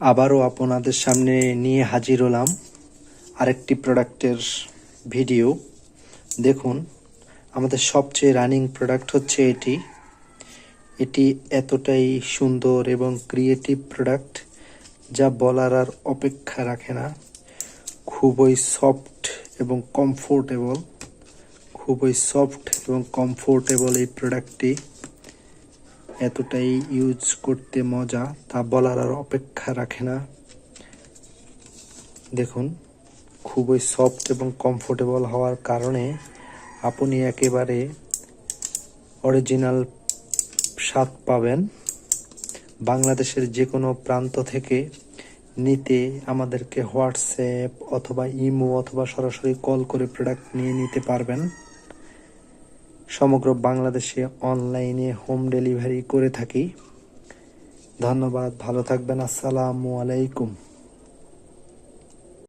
আবারও আপনাদের সামনে নিয়ে হাজির হলাম আরেকটি প্রোডাক্টের ভিডিও। দেখুন, আমাদের সবচেয়ে রানিং প্রোডাক্ট হচ্ছে এটি। এটি এতটাই সুন্দর এবং ক্রিয়েটিভ প্রোডাক্ট যা বলার আর অপেক্ষা রাখে না। খুবই সফট এবং কমফোর্টেবল। খুবই সফট এবং কমফোর্টেবল এই প্রোডাক্টটি। এতটাই ইউজ করতে মজা, তা বলার আর অপেক্ষা রাখে না। দেখুন, খুবই সফট এবং কমফোর্টেবল হওয়ার কারণে আপনি একেবারে অরিজিনাল স্বাদ পাবেন। বাংলাদেশের যে কোনো প্রান্ত থেকে নিতে আমাদেরকে হোয়াটসঅ্যাপ অথবা ইমো অথবা সরাসরি কল করে প্রোডাক্ট নিয়ে নিতে পারবেন। সমগ্র বাংলাদেশে অনলাইনে হোম ডেলিভারি করে থাকি। ধন্যবাদ ভালো থাকবেন আসসালামু আলাইকুম।